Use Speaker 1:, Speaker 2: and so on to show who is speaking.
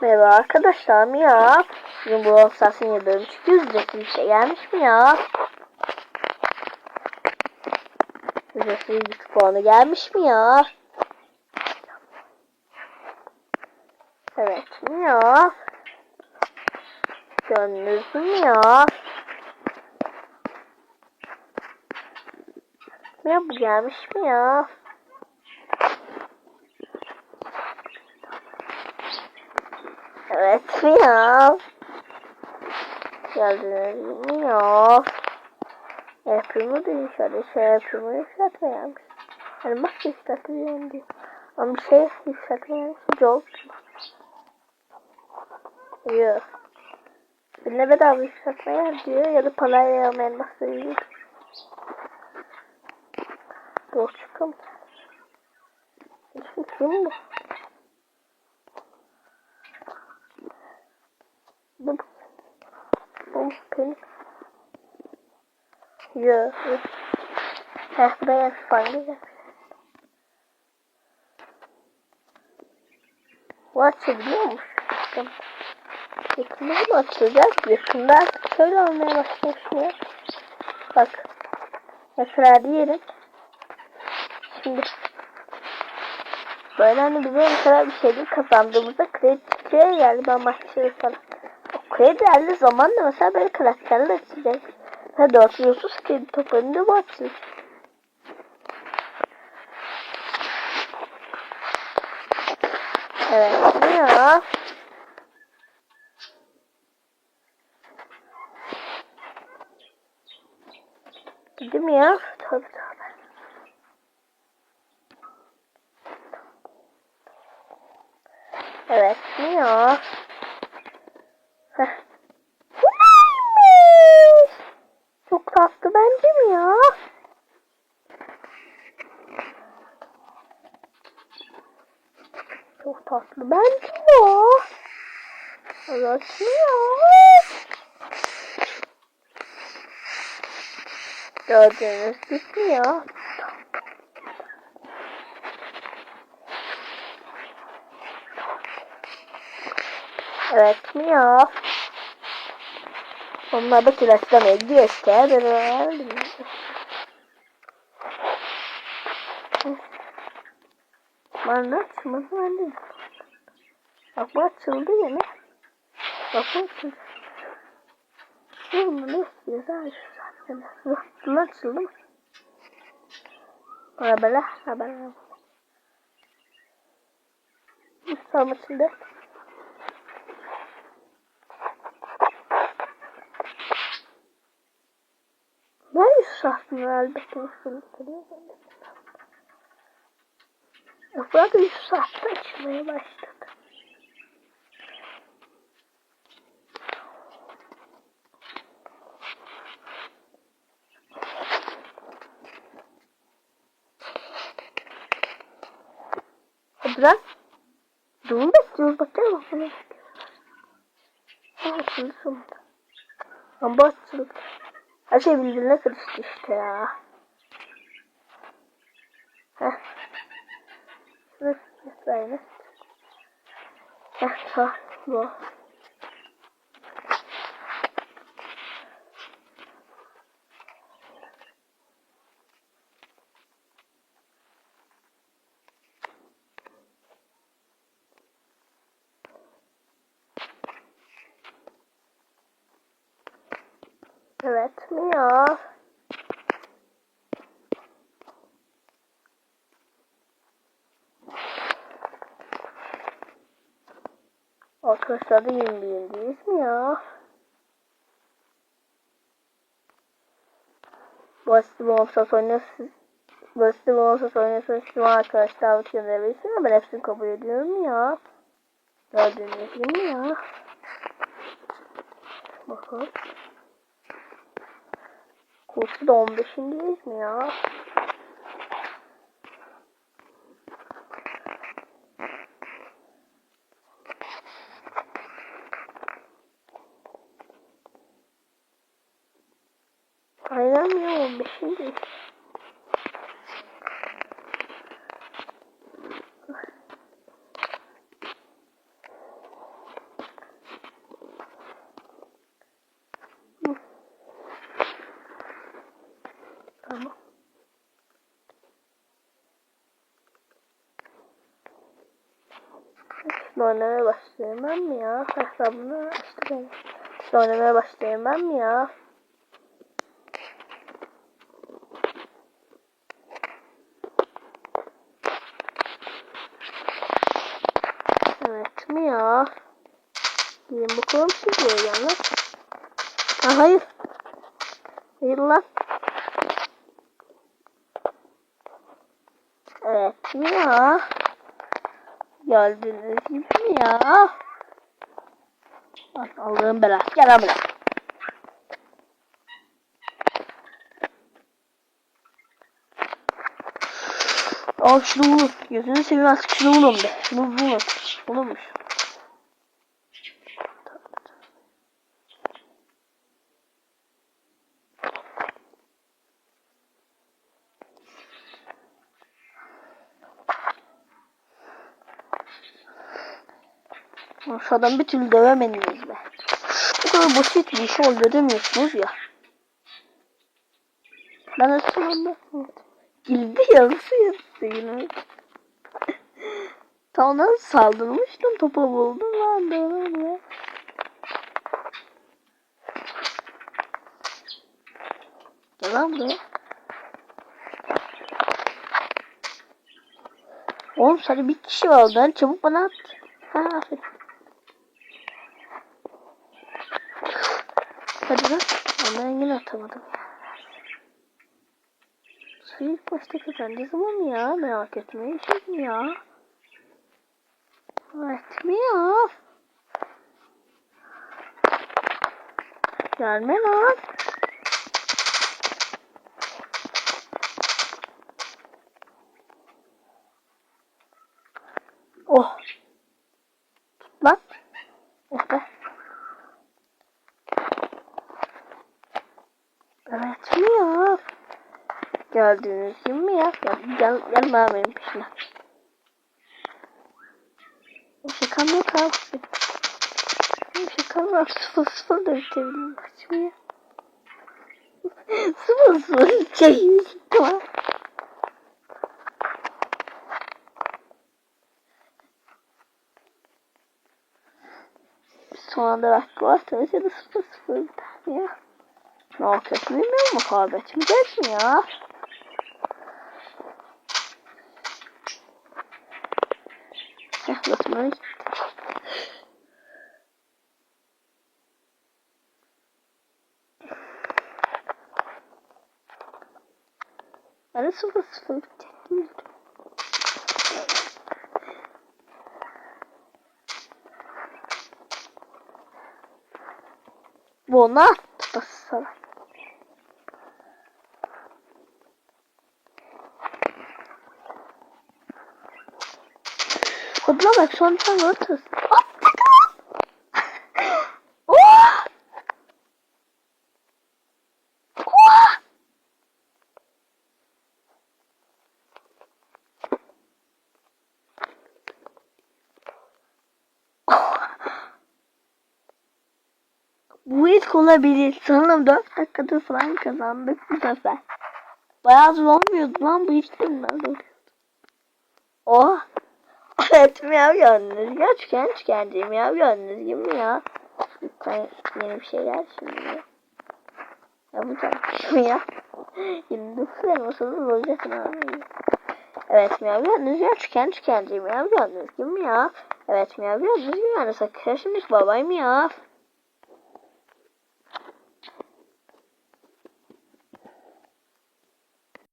Speaker 1: Merhaba arkadaşlar mı ya? Bugün bu Olsas'ın yıldırım çünkü ücretsiz bir şey gelmiş mi ya? Ücretsiz güç puanı gelmiş mi ya? Evet mi ya? Gönlünüz mü ya? Ya bu gelmiş mi ya? Evet mi ya? Geldiniz mi ya? Yapımı da şöyle şey yapımı yükseltmeyenmiş. Yani bak yükseltmeyen diyor. Ama bir şey yükseltmeyen yok. Yok. Ne bedava yükseltmeyen diyor ya da parayla almayan bahsediyor. Doğru çıkım. Şimdi kim bu? Bu bu benim. Yok. Heh buraya fanlı Bu açabiliyormuş. Yakında mı açılacak? Yakında şöyle olmaya başlamış ya. Bak. Mesela diyelim. Şimdi böyle hani bize mesela bir şeyler kazandığımızda kredi geldi ben başlıyorum sana. O kredi geldiği zaman da mesela böyle karakterler açacak. Ha 430 kredi toplanınca bu açılır. Evet ne ya? Dedim ya. Tabii tabii. Evet ne ya? Heh. Bu neymiş? Çok tatlı bence mi ya? Çok tatlı bence ya. Mi ya? Gördüğünüz gibi ya. Evet mi ya? Onlar da tıraşlamaya gidiyor işte. Bana açmadı ben de. Bak bu açıldı yine. Bak bu açıldı. Bunu ne istiyorsa açıldı. Bak bunu açıldı mı? Bana böyle. Ha böyle. Tamam açıldı. Ben Yusuf'un elbette Yusuf'un Yok bu arada Yusuf'ta açmaya başladı. Hadi lan. Dur bekliyoruz bakayım bakalım. Ha açıldı sonunda. Ama açıldı. Her şey birbirine karıştı işte ya. Heh. Şurası mesela. Heh sağ. Bu. Evet mi ya? Arkadaşlar da yeni yenideyiz mi ya? Basit bir olsa oynasın. Basit bir olsa oynasın. Şu arkadaşlar davet gönderebilirsin ama ben hepsini kabul ediyorum ya. Gördüğünüz gibi ya. Bakın. Kursu da 15'indeyiz mi ya? Aynen ya 15'indeyiz. Şimdi oynamaya başlayayım ben mi ya? Hesabını açtı ben. Oynamaya başlayayım ben mi ya? Evet mi ya? Gelin bakalım siz lan. Ha, hayır. Hayır lan. Evet mi ya? Geldiniz gibi mi ya? Al, Allah'ın belası. Gel buraya. Al şunu vurun. Gözünü seveyim artık şunu vurun be. Şunu vurun. Vurulmuş. Şu adam bir türlü dövemediniz be. Bu kadar basit bir şey oluyor demiyorsunuz ya. Ben de evet. Gildi yarısı yarısı yine. Tam ona saldırmıştım topa buldum lan böyle. Gel lan. Oğlum sadece bir kişi var oradan çabuk bana at. Ha aferin. Hadi lan. Ama yine atamadım. Suyu ilk başta kazanacağız ama mı ya? Merak etmeyin. Mi ya? Evet mi ya? Gelme lan. Oh. Tut lan. Oh be. Evet mi ya? Mi ya? Gel, gel, gelme abi benim peşine. Şakam yok abi. Şakam yok. Sıfır sıfır da bitebilirim maçımı ya. sıfır sıfır şey tamam. Son anda vakti varsa mesela sıfır sıfır biter ya. Ne yapıyorsun bilmiyorum mu muhabbetim gelsin ya. Heh basmayı. Ben sıfır sıfır bitecektim. Buna tutasana. Kodla bak son tane atırsın. Oh! Oh! Bu ilk olabilir. Sanırım 4 dakikada falan kazandık bu sefer. Bayağı zor olmuyordu lan bu hiç bilmez oluyordu. Oh! Evet miyav gördünüz. Gerçekten çıkardı miyav gördünüz gibi mi ya? Lütfen yeni bir şeyler şimdi. Ya Yapacağım şimdi ya. 29 elmasını bulacaksın abi. Evet miyav gördünüz. Gerçekten çıkardı miyav gördünüz gibi mi ya? Evet miyav gördünüz gibi yani sakın şimdi babay miyav.